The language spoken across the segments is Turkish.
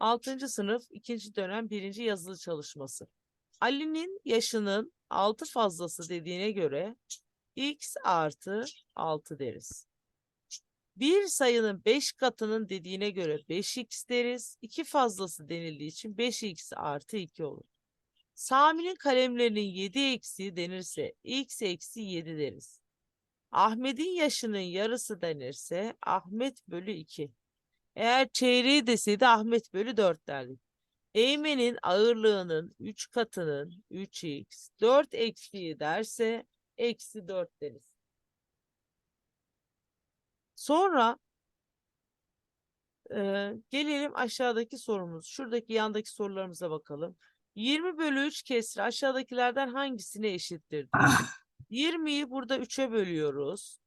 6. sınıf 2. dönem 1. yazılı çalışması. Ali'nin yaşının 6 fazlası dediğine göre x artı 6 deriz. Bir sayının 5 katının dediğine göre 5x deriz. 2 fazlası denildiği için 5x artı 2 olur. Sami'nin kalemlerinin 7 eksiği denirse x eksi 7 deriz. Ahmet'in yaşının yarısı denirse Ahmet bölü 2. Eğer çeyreği deseydi Ahmet bölü 4 derdik. Eymen'in ağırlığının 3 katının 3x, 4 eksiği derse eksi 4 deriz. Sonra e, gelelim aşağıdaki sorumuz. Şuradaki yandaki sorularımıza bakalım. 20 bölü 3 kesri aşağıdakilerden hangisine eşittir? diyor. 20'yi burada 3'e bölüyoruz.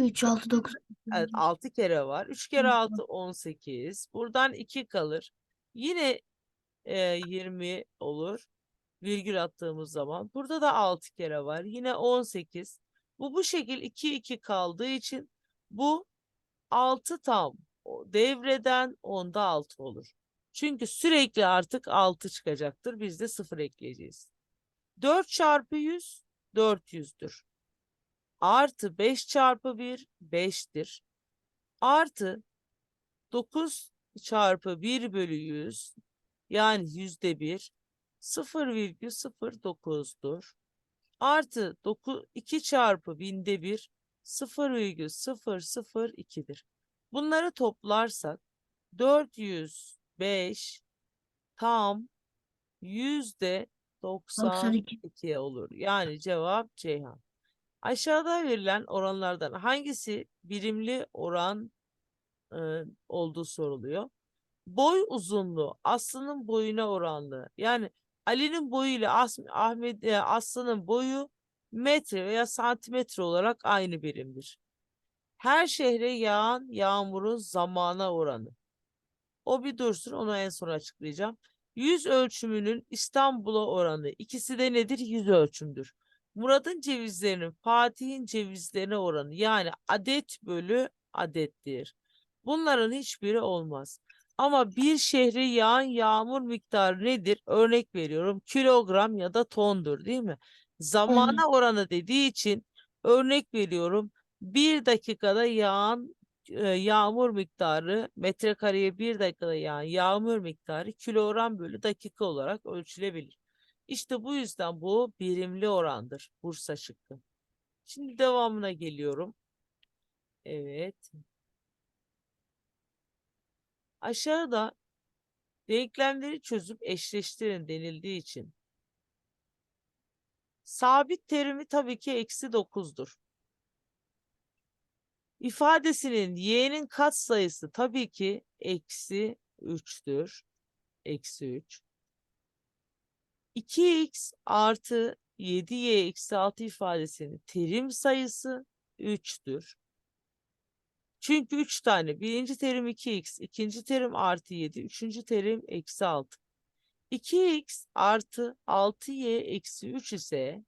3, 6, 9. Evet 6 kere var. 3 kere 6 18. Buradan 2 kalır. Yine e, 20 olur. Virgül attığımız zaman. Burada da 6 kere var. Yine 18. Bu bu şekil 2 2 kaldığı için bu 6 tam devreden onda 6 olur. Çünkü sürekli artık 6 çıkacaktır. Biz de 0 ekleyeceğiz. 4 çarpı 100 400'dür. Artı 5 çarpı 1 5'tir. Artı 9 çarpı 1 bölü 100 yani yüzde 1 0,09'dur. Artı 9, 2 çarpı binde 1 0,002'dir. Bunları toplarsak 405 tam yüzde 92. 92 olur. Yani cevap Ceyhan. Aşağıda verilen oranlardan hangisi birimli oran e, olduğu soruluyor. Boy uzunluğu Aslı'nın boyuna oranlı. Yani Ali'nin boyu ile As Ahmet e, Aslı'nın boyu metre veya santimetre olarak aynı birimdir. Her şehre yağan yağmurun zamana oranı. O bir dursun onu en son açıklayacağım. Yüz ölçümünün İstanbul'a oranı. İkisi de nedir? Yüz ölçümdür. Murat'ın cevizlerinin Fatih'in cevizlerine oranı yani adet bölü adettir. Bunların hiçbiri olmaz. Ama bir şehre yağan yağmur miktarı nedir? Örnek veriyorum kilogram ya da tondur değil mi? Zamana oranı dediği için örnek veriyorum bir dakikada yağan e, yağmur miktarı metrekareye bir dakikada yağan yağmur miktarı kilogram bölü dakika olarak ölçülebilir. İşte bu yüzden bu birimli orandır. Bursa şıkkı. Şimdi devamına geliyorum. Evet. Aşağıda denklemleri çözüp eşleştirin denildiği için sabit terimi tabii ki eksi 9'dur. İfadesinin y'nin katsayısı tabii ki eksi 3'tür. Eksi 3. 2x artı 7y eksi 6 ifadesinin terim sayısı 3'tür. Çünkü 3 tane. Birinci terim 2x, ikinci terim artı 7, üçüncü terim eksi 6. 2x artı 6y eksi 3 ise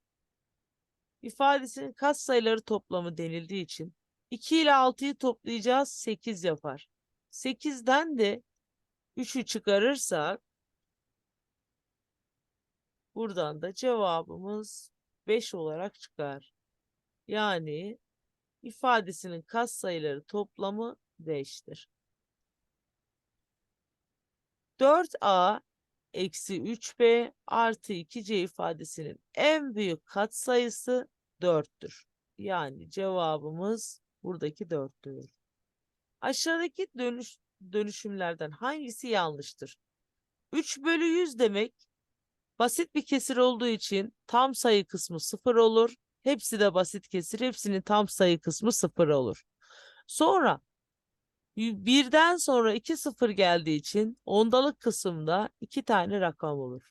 ifadesinin katsayıları toplamı denildiği için 2 ile 6'yı toplayacağız 8 yapar. 8'den de 3'ü çıkarırsak buradan da cevabımız 5 olarak çıkar. Yani ifadesinin katsayıları toplamı 5'tir. 4a eksi 3b artı 2c ifadesinin en büyük katsayısı 4'tür. Yani cevabımız buradaki 4'tür. Aşağıdaki dönüş, dönüşümlerden hangisi yanlıştır? 3 bölü 100 demek basit bir kesir olduğu için tam sayı kısmı 0 olur. Hepsi de basit kesir. Hepsinin tam sayı kısmı 0 olur. Sonra birden sonra 2 sıfır geldiği için ondalık kısımda iki tane rakam olur.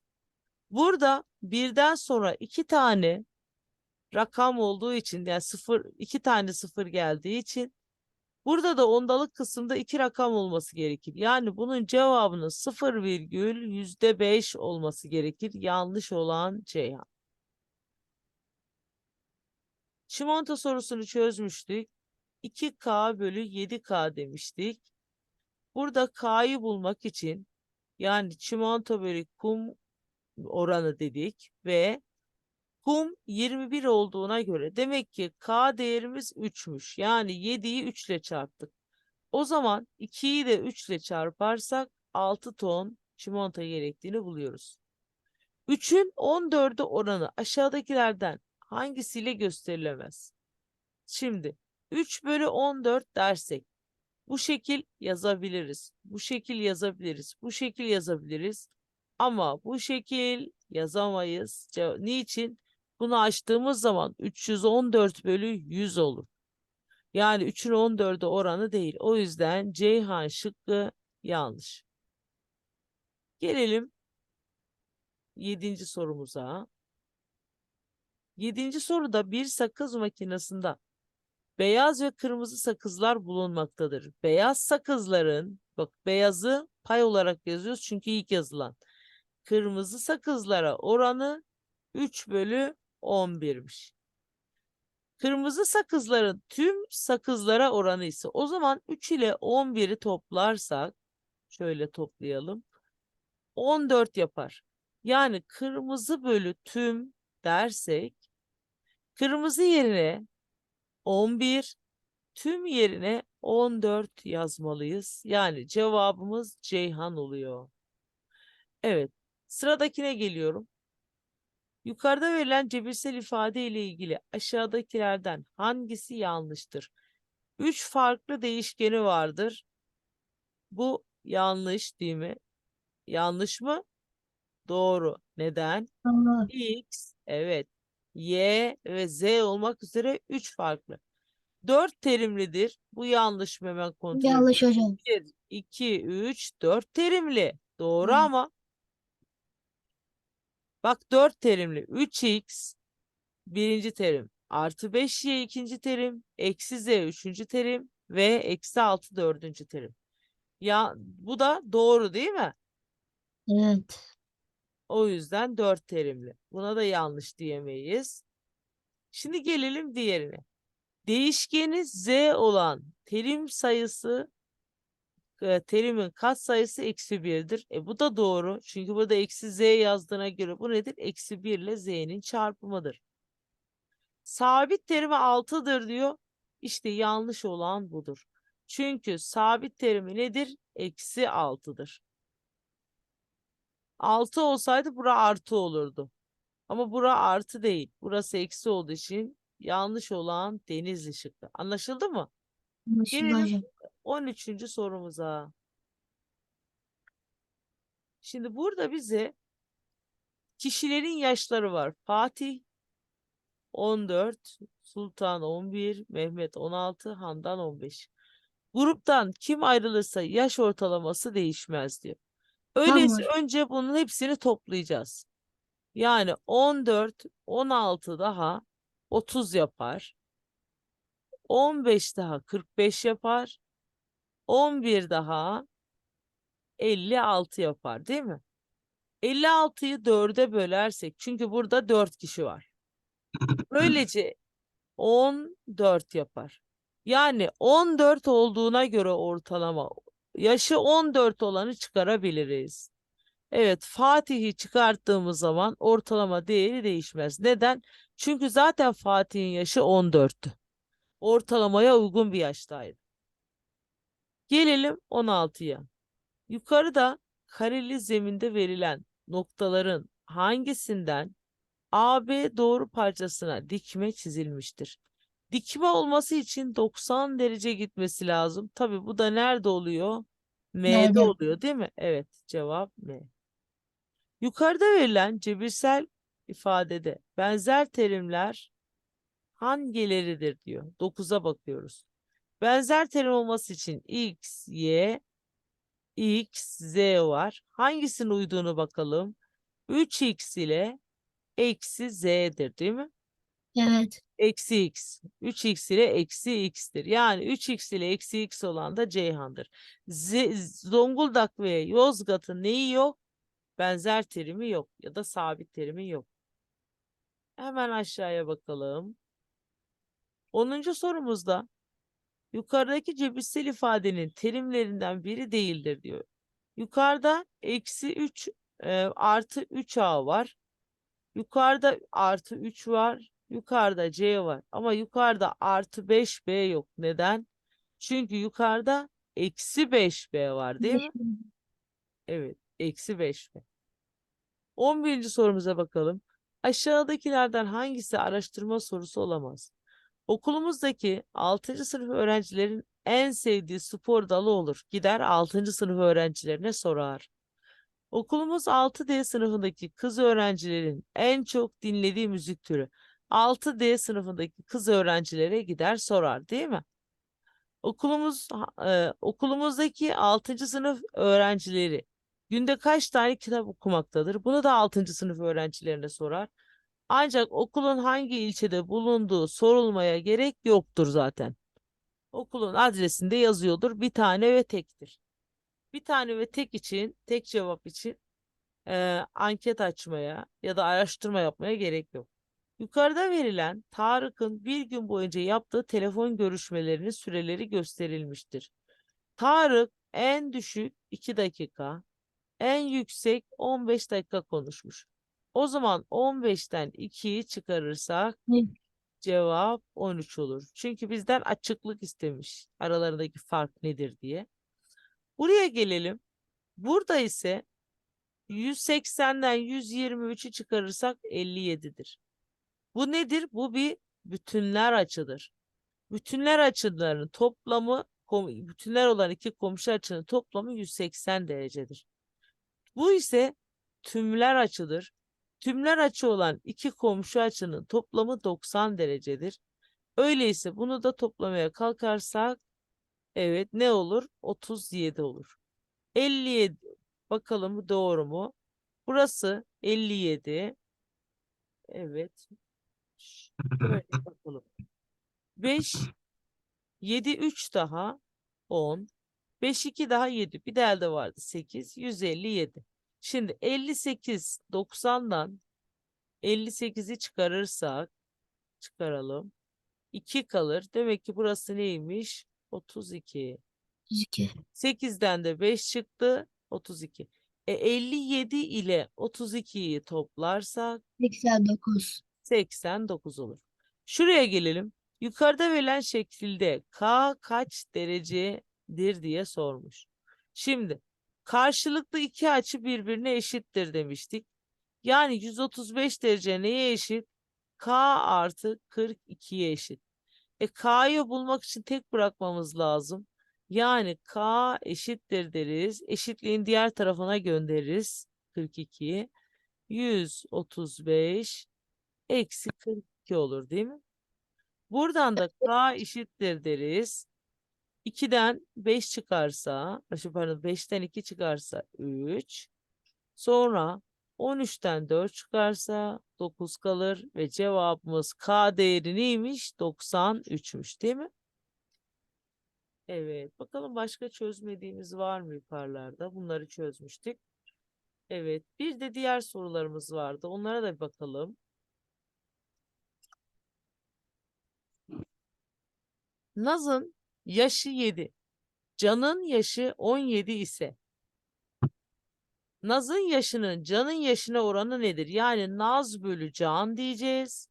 Burada birden sonra iki tane rakam olduğu için yani sıfır iki tane sıfır geldiği için burada da ondalık kısımda iki rakam olması gerekir. Yani bunun cevabının sıfır virgül yüzde beş olması gerekir. Yanlış olan Ceyhan. Çimento sorusunu çözmüştük. 2K bölü 7K demiştik. Burada K'yı bulmak için Yani çimento bölü kum oranı dedik ve kum 21 olduğuna göre demek ki K değerimiz 3'müş. Yani 7'yi 3 ile çarptık. O zaman 2'yi de 3 ile çarparsak 6 ton çimento gerektiğini buluyoruz. 3'ün 14'e oranı aşağıdakilerden hangisiyle gösterilemez? Şimdi 3 bölü 14 dersek bu şekil yazabiliriz. Bu şekil yazabiliriz. Bu şekil yazabiliriz. Ama bu şekil yazamayız. Niçin? Bunu açtığımız zaman 314 bölü 100 olur. Yani 3'ün 14'e oranı değil. O yüzden Ceyhan şıkkı yanlış. Gelelim 7. sorumuza. 7. soruda bir sakız makinesinde beyaz ve kırmızı sakızlar bulunmaktadır. Beyaz sakızların, bak beyazı pay olarak yazıyoruz çünkü ilk yazılan. Kırmızı sakızlara oranı 3 bölü 11'miş. Kırmızı sakızların tüm sakızlara oranı ise o zaman 3 ile 11'i toplarsak şöyle toplayalım. 14 yapar. Yani kırmızı bölü tüm dersek kırmızı yerine 11 tüm yerine 14 yazmalıyız. Yani cevabımız Ceyhan oluyor. Evet. Sıradakine geliyorum. Yukarıda verilen cebirsel ifade ile ilgili aşağıdakilerden hangisi yanlıştır? Üç farklı değişkeni vardır. Bu yanlış değil mi? Yanlış mı? Doğru. Neden? X, evet. Y ve Z olmak üzere üç farklı. Dört terimlidir. Bu yanlış mı? Hemen kontrol Yanlış hocam. 1, 2, 3, 4 terimli. Doğru Hı. ama bak 4 terimli. 3x birinci terim. Artı 5y ikinci terim. Eksi z üçüncü terim. Ve eksi 6 dördüncü terim. Ya bu da doğru değil mi? Evet. O yüzden 4 terimli. Buna da yanlış diyemeyiz. Şimdi gelelim diğerine. Değişkeni z olan terim sayısı e, terimin katsayısı eksi birdir. E bu da doğru. Çünkü burada eksi z yazdığına göre bu nedir? Eksi 1 ile z'nin çarpımıdır. Sabit terimi 6'dır diyor. İşte yanlış olan budur. Çünkü sabit terimi nedir? Eksi 6'dır. 6 olsaydı bura artı olurdu. Ama bura artı değil. Burası eksi olduğu için yanlış olan Denizli şıkkı. Anlaşıldı mı? Anlaşıldı Gelelim hocam. 13. sorumuza. Şimdi burada bize kişilerin yaşları var. Fatih 14, Sultan 11, Mehmet 16, Handan 15. Gruptan kim ayrılırsa yaş ortalaması değişmez diyor. Öyleyse hocam. önce bunun hepsini toplayacağız. Yani 14, 16 daha 30 yapar. 15 daha 45 yapar. 11 daha 56 yapar değil mi? 56'yı 4'e bölersek çünkü burada 4 kişi var. Böylece 14 yapar. Yani 14 olduğuna göre ortalama yaşı 14 olanı çıkarabiliriz. Evet Fatih'i çıkarttığımız zaman ortalama değeri değişmez. Neden? Çünkü zaten Fatih'in yaşı 14'tü. Ortalamaya uygun bir yaştaydı. Gelelim 16'ya. Yukarıda kareli zeminde verilen noktaların hangisinden AB doğru parçasına dikme çizilmiştir? Dikme olması için 90 derece gitmesi lazım. Tabii bu da nerede oluyor? M'de M'de. oluyor değil mi? Evet cevap M. Yukarıda verilen cebirsel ifadede benzer terimler hangileridir diyor. 9'a bakıyoruz. Benzer terim olması için x, y, x, z var. Hangisinin uyduğunu bakalım. 3x ile eksi z'dir değil mi? Evet. Eksi x. 3x ile eksi x'tir. Yani 3x ile eksi x olan da Ceyhan'dır. Z- Zonguldak ve Yozgat'ın neyi yok? Benzer terimi yok ya da sabit terimi yok. Hemen aşağıya bakalım. 10. sorumuzda yukarıdaki cebirsel ifadenin terimlerinden biri değildir diyor. Yukarıda eksi 3 artı 3a var. Yukarıda artı 3 var. Yukarıda c var. Ama yukarıda artı 5b yok. Neden? Çünkü yukarıda eksi 5b var değil mi? Evet. Eksi 5b. 11. sorumuza bakalım. Aşağıdakilerden hangisi araştırma sorusu olamaz? Okulumuzdaki 6. sınıf öğrencilerin en sevdiği spor dalı olur. Gider 6. sınıf öğrencilerine sorar. Okulumuz 6D sınıfındaki kız öğrencilerin en çok dinlediği müzik türü. 6D sınıfındaki kız öğrencilere gider sorar değil mi? Okulumuz e, okulumuzdaki 6. sınıf öğrencileri günde kaç tane kitap okumaktadır? Bunu da 6. sınıf öğrencilerine sorar. Ancak okulun hangi ilçede bulunduğu sorulmaya gerek yoktur zaten. Okulun adresinde yazıyordur. Bir tane ve tektir. Bir tane ve tek için, tek cevap için e, anket açmaya ya da araştırma yapmaya gerek yok. Yukarıda verilen Tarık'ın bir gün boyunca yaptığı telefon görüşmelerinin süreleri gösterilmiştir. Tarık en düşük 2 dakika, en yüksek 15 dakika konuşmuş. O zaman 15'ten 2'yi çıkarırsak Ne? cevap 13 olur. Çünkü bizden açıklık istemiş. Aralarındaki fark nedir diye. Buraya gelelim. Burada ise 180'den 123'ü çıkarırsak 57'dir. Bu nedir? Bu bir bütünler açıdır. Bütünler açılarının toplamı bütünler olan iki komşu açının toplamı 180 derecedir. Bu ise tümler açıdır. Tümler açı olan iki komşu açının toplamı 90 derecedir. Öyleyse bunu da toplamaya kalkarsak evet ne olur? 37 olur. 57 bakalım doğru mu? Burası 57. Evet. Şöyle bakalım. 5 7 3 daha 10 5 2 daha 7 bir de elde vardı 8 157. Şimdi 58 90'dan 58'i çıkarırsak çıkaralım. 2 kalır. Demek ki burası neymiş? 32. 32. 8'den de 5 çıktı. 32. E 57 ile 32'yi toplarsak 89. 89 olur. Şuraya gelelim. Yukarıda verilen şekilde K kaç derecedir diye sormuş. Şimdi karşılıklı iki açı birbirine eşittir demiştik. Yani 135 derece neye eşit? K artı 42'ye eşit. E K'yı bulmak için tek bırakmamız lazım. Yani K eşittir deriz. Eşitliğin diğer tarafına göndeririz. 42'yi. 135 eksi 42 olur değil mi? Buradan da K eşittir deriz. 2'den 5 çıkarsa, pardon 5'ten 2 çıkarsa 3. Sonra 13'ten 4 çıkarsa 9 kalır ve cevabımız K değeri neymiş? 93'müş değil mi? Evet. Bakalım başka çözmediğimiz var mı yukarılarda? Bunları çözmüştük. Evet. Bir de diğer sorularımız vardı. Onlara da bir bakalım. Naz'ın yaşı 7. Can'ın yaşı 17 ise Naz'ın yaşının Can'ın yaşına oranı nedir? Yani Naz bölü Can diyeceğiz.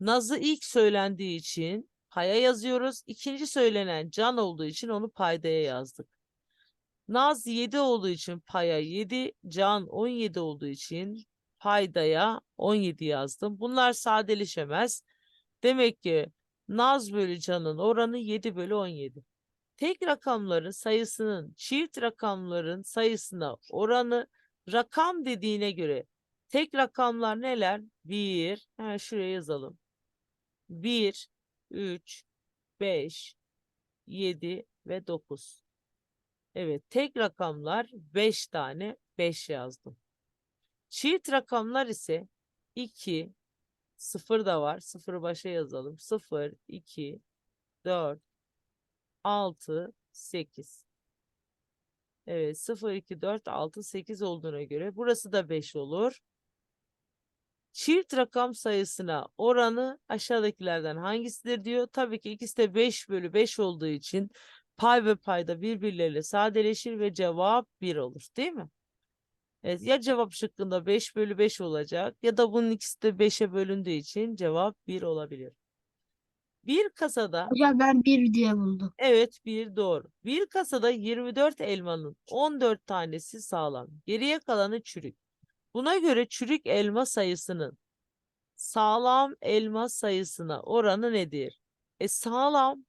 Naz'ı ilk söylendiği için paya yazıyoruz. İkinci söylenen Can olduğu için onu paydaya yazdık. Naz 7 olduğu için paya 7, Can 17 olduğu için paydaya 17 yazdım. Bunlar sadeleşemez. Demek ki Naz bölü Can'ın oranı 7 bölü 17. Tek rakamların sayısının çift rakamların sayısına oranı rakam dediğine göre tek rakamlar neler? 1, hemen şuraya yazalım. 1, 3, 5, 7 ve 9. Evet tek rakamlar 5 tane 5 yazdım. Çift rakamlar ise 2, 0 da var. 0'ı başa yazalım. 0, 2, 4, 6, 8. Evet 0, 2, 4, 6, 8 olduğuna göre burası da 5 olur. Çift rakam sayısına oranı aşağıdakilerden hangisidir diyor. Tabii ki ikisi de 5 bölü 5 olduğu için pay ve payda birbirleriyle sadeleşir ve cevap 1 olur değil mi? Evet, ya cevap şıkkında 5 bölü 5 olacak ya da bunun ikisi de 5'e bölündüğü için cevap 1 olabilir. Bir kasada Hocam ben bir diye buldum. Evet bir doğru. Bir kasada 24 elmanın 14 tanesi sağlam. Geriye kalanı çürük. Buna göre çürük elma sayısının sağlam elma sayısına oranı nedir? E sağlam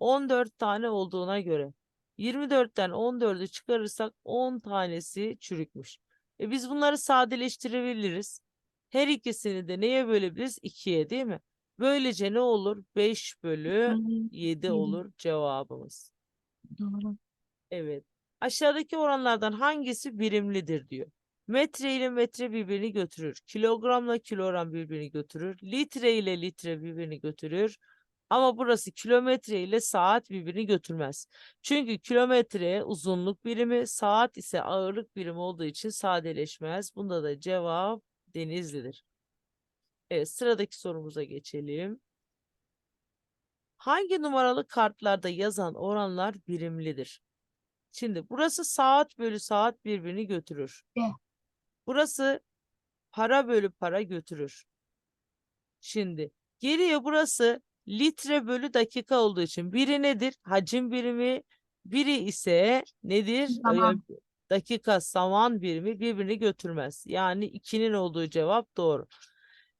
14 tane olduğuna göre 24'ten 14'ü çıkarırsak 10 tanesi çürükmüş. E biz bunları sadeleştirebiliriz. Her ikisini de neye bölebiliriz? 2'ye değil mi? Böylece ne olur? 5 bölü Hmm, 7 yedi. olur cevabımız. Doğru. Evet. Aşağıdaki oranlardan hangisi birimlidir diyor. Metre ile metre birbirini götürür. Kilogramla kilogram birbirini götürür. Litre ile litre birbirini götürür. Ama burası kilometre ile saat birbirini götürmez. Çünkü kilometre uzunluk birimi, saat ise ağırlık birimi olduğu için sadeleşmez. Bunda da cevap Denizli'dir. Evet, sıradaki sorumuza geçelim. Hangi numaralı kartlarda yazan oranlar birimlidir? Şimdi burası saat bölü saat birbirini götürür. Burası para bölü para götürür. Şimdi geriye burası litre bölü dakika olduğu için biri nedir? Hacim birimi, biri ise nedir? Ee, Zaman. dakika zaman birimi birbirini götürmez. Yani 2'nin olduğu cevap doğru.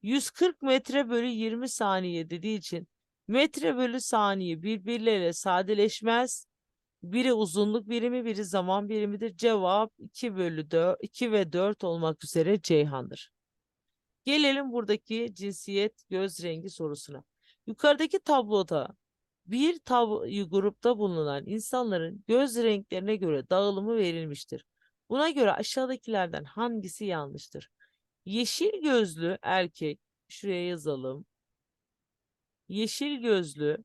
140 metre bölü 20 saniye dediği için metre bölü saniye birbirleriyle sadeleşmez. Biri uzunluk birimi, biri zaman birimidir. Cevap 2 bölü 4, 2 ve 4 olmak üzere Ceyhan'dır. Gelelim buradaki cinsiyet göz rengi sorusuna. Yukarıdaki tabloda bir tab grupta bulunan insanların göz renklerine göre dağılımı verilmiştir. Buna göre aşağıdakilerden hangisi yanlıştır? Yeşil gözlü erkek, şuraya yazalım. Yeşil gözlü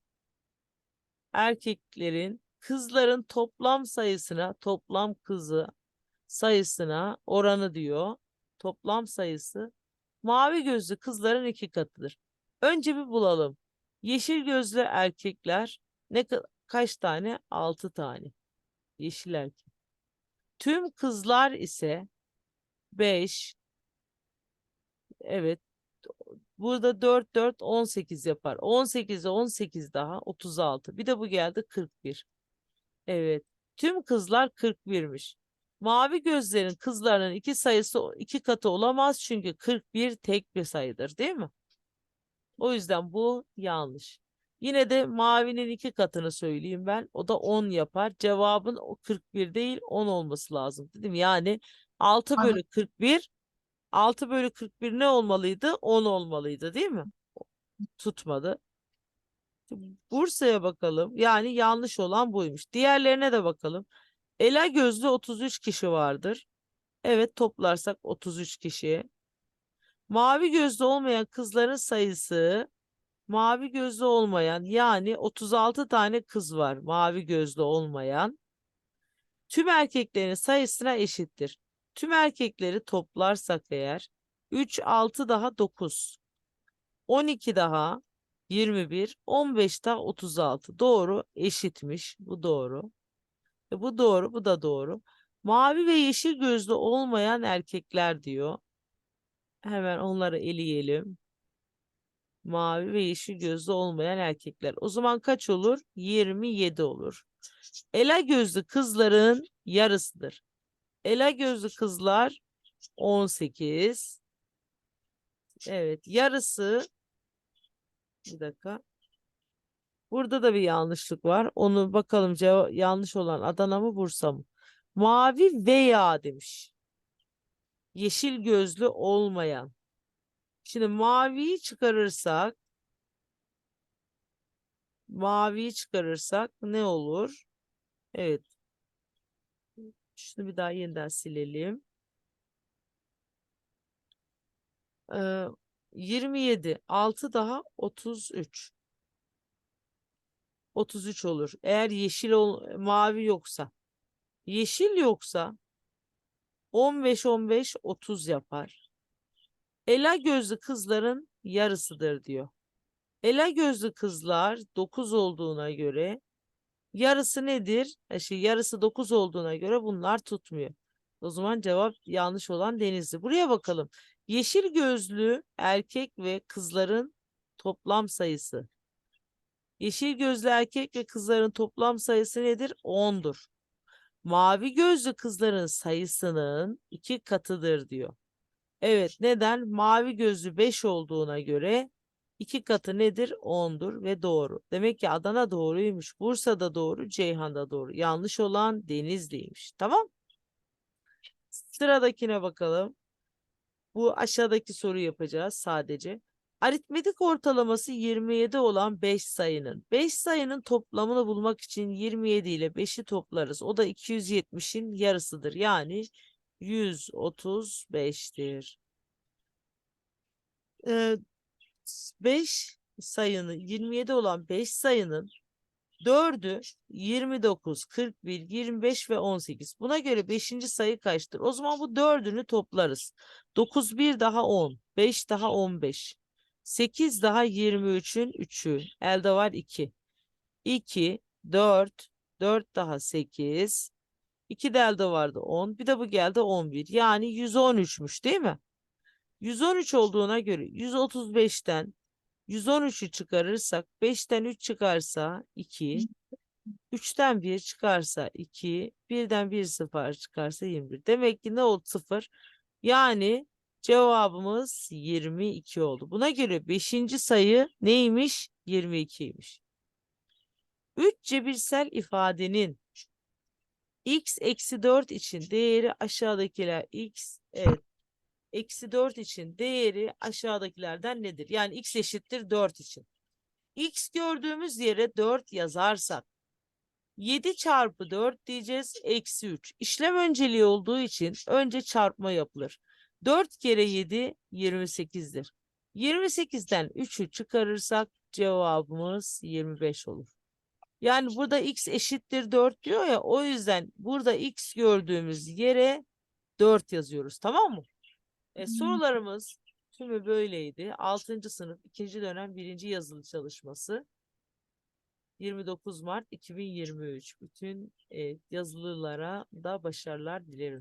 erkeklerin kızların toplam sayısına, toplam kızı sayısına oranı diyor. Toplam sayısı mavi gözlü kızların iki katıdır. Önce bir bulalım. Yeşil gözlü erkekler ne ka- kaç tane? Altı tane. Yeşil erkek. Tüm kızlar ise 5 Evet. Burada 4 4 18 yapar. 18'e 18 daha 36. Bir de bu geldi 41. Evet. Tüm kızlar 41'miş. Mavi gözlerin kızlarının iki sayısı iki katı olamaz çünkü 41 tek bir sayıdır, değil mi? O yüzden bu yanlış. Yine de mavinin iki katını söyleyeyim ben. O da 10 yapar. Cevabın o 41 değil 10 olması lazım. Dedim yani 6 Anladım. bölü 41 6 bölü 41 ne olmalıydı? 10 olmalıydı değil mi? Tutmadı. Bursa'ya bakalım. Yani yanlış olan buymuş. Diğerlerine de bakalım. Ela gözlü 33 kişi vardır. Evet toplarsak 33 kişi. Mavi gözlü olmayan kızların sayısı mavi gözlü olmayan yani 36 tane kız var mavi gözlü olmayan. Tüm erkeklerin sayısına eşittir. Tüm erkekleri toplarsak eğer 3 6 daha 9. 12 daha 21, 15 daha 36. Doğru, eşitmiş. Bu doğru. E bu doğru, bu da doğru. Mavi ve yeşil gözlü olmayan erkekler diyor. Hemen onları eleyelim. Mavi ve yeşil gözlü olmayan erkekler. O zaman kaç olur? 27 olur. Ela gözlü kızların yarısıdır. Ela gözlü kızlar 18. Evet, yarısı bir dakika. Burada da bir yanlışlık var. Onu bakalım ceva- yanlış olan Adana mı Bursa mı? Mavi veya demiş. Yeşil gözlü olmayan. Şimdi maviyi çıkarırsak maviyi çıkarırsak ne olur? Evet. Şunu bir daha yeniden silelim. Ee, 27. 6 daha 33. 33 olur. Eğer yeşil ol, mavi yoksa. Yeşil yoksa 15 15 30 yapar. Ela gözlü kızların yarısıdır diyor. Ela gözlü kızlar 9 olduğuna göre Yarısı nedir? Şey, yarısı 9 olduğuna göre bunlar tutmuyor. O zaman cevap yanlış olan Denizli. Buraya bakalım. Yeşil gözlü erkek ve kızların toplam sayısı. Yeşil gözlü erkek ve kızların toplam sayısı nedir? 10'dur. Mavi gözlü kızların sayısının iki katıdır diyor. Evet neden? Mavi gözlü 5 olduğuna göre iki katı nedir? 10'dur ve doğru. Demek ki Adana doğruymuş. Bursa da doğru, Ceyhan da doğru. Yanlış olan Denizli'ymiş. Tamam? Sıradakine bakalım. Bu aşağıdaki soruyu yapacağız sadece. Aritmetik ortalaması 27 olan 5 sayının. 5 sayının toplamını bulmak için 27 ile 5'i toplarız. O da 270'in yarısıdır. Yani 135'tir. Ee, 5 sayının 27 olan 5 sayının 4'ü 29, 41, 25 ve 18. Buna göre 5. sayı kaçtır? O zaman bu 4'ünü toplarız. 9 1 daha 10, 5 daha 15. 8 daha 23'ün 3'ü. Elde var 2. 2, 4, 4 daha 8. 2 de elde vardı 10. Bir de bu geldi 11. Yani 113'müş değil mi? 113 olduğuna göre 135'ten 113'ü çıkarırsak 5'ten 3 çıkarsa 2, 3'ten 1 çıkarsa 2, 1'den 1 sıfır çıkarsa 21. Demek ki ne oldu 0? Yani cevabımız 22 oldu. Buna göre 5. sayı neymiş? 22'ymiş. 3 cebirsel ifadenin x eksi 4 için değeri aşağıdakiler x evet eksi 4 için değeri aşağıdakilerden nedir? Yani x eşittir 4 için. x gördüğümüz yere 4 yazarsak 7 çarpı 4 diyeceğiz eksi 3. İşlem önceliği olduğu için önce çarpma yapılır. 4 kere 7 28'dir. 28'den 3'ü çıkarırsak cevabımız 25 olur. Yani burada x eşittir 4 diyor ya o yüzden burada x gördüğümüz yere 4 yazıyoruz tamam mı? E, sorularımız tümü böyleydi. 6. sınıf 2. dönem 1. yazılı çalışması. 29 Mart 2023. Bütün e, yazılılara da başarılar dilerim.